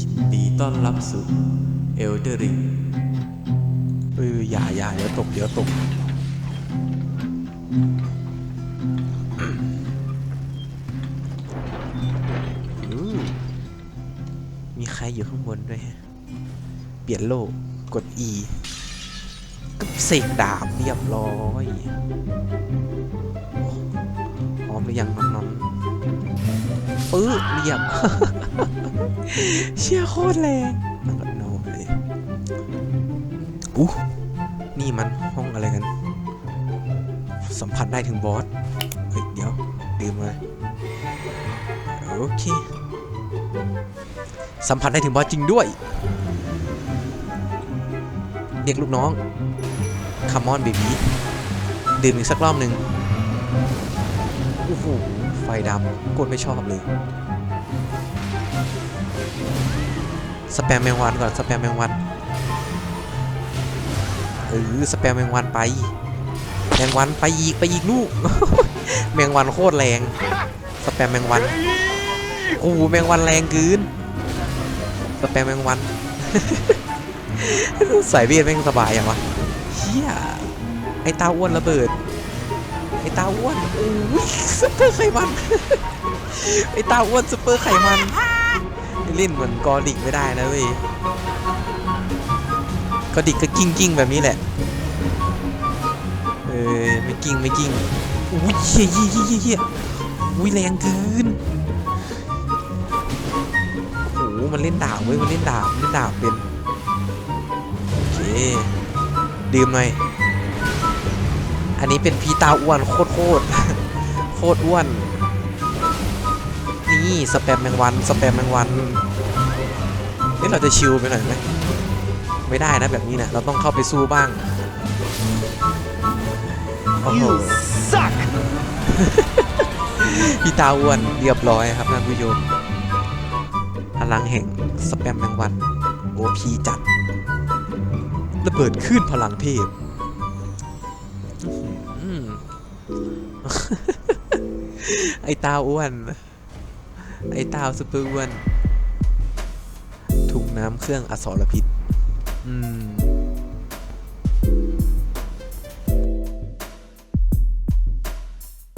ยินดีต้อนรับสู่เอลเดอริงเอออย่าอย่าเดี๋ยวตกเดี๋ยวตกมมีใครอยู่ข้างบนด้วยฮะ เปลี่ยนโลก กด E ก็เสกดาบเรียบร้อยพร้อมหรือยังน้องๆปื้อเรียบ เชี่ยโคตรแรงแล้วก็โนเลยอู้นี่มันห้องอะไรกัน สัมผัสได้ถึงบอส เฮ้ย เดี๋ยว ดื่มเลย โอเค สัมผัสได้ถึงบอสจริงด้วย เรียกลูกน้อง Come on baby ดื่มอีกสักรอบหนึ่งโอ้โห ไฟดำโคตรไม่ชอบเลย สแปมแมงวันก่อนสแปมแมงวันเออสแปมแมงวันไป แมงวันไปอีกไปอีกลูก แมงวันโคตรแรง สแปมแมงวันโอ้โหแมงวันแรงเกินสแปมแมงวันใส่เบียดแม่งสบายอย่างวะเฮียไอ้ตาอ้วนระเบิด ไอ้ตาอ้วนโอ้ยซุปเปอร์ไขมัน ไอ้ตาอ้วนซุปเปอร์ไขมัน เล่นเหมือนกอดิกไม่ได้นะเว้ยกอดิกก็กิ้งกิ้งแบบนี้แหละ เออไม่กิ้งไม่กิ้งอุ้ยเฮียเฮียเฮียเฮียอุ้ยแรงเกินโอ้โหมันเล่นดาบเว้ยมันเล่นดาบเล่นดาบเป็นโอเคดื่มหน่อยอันนี้เป็นพีตาอ้วนโคตรโคตรโคตรอ้วน นี่สแปมแมงวันสแปมแมงวันนี่เราจะชิลไปหน่อยไหมไม่ได้นะแบบนี้นะเราต้องเข้าไปสู้บ้างโอ้โห suck พี่ตาอ้วนเรียบร้อยครับท่านผู้ชมพลังแห่งสแปมแมงวันโอพีจัดระเบิดขึ้นพลังเทพอื้อหือไอตาอ้วน ไอตาซุปเปอร์อ้วนถุงน้ำเครื่องอสรพิษ อืม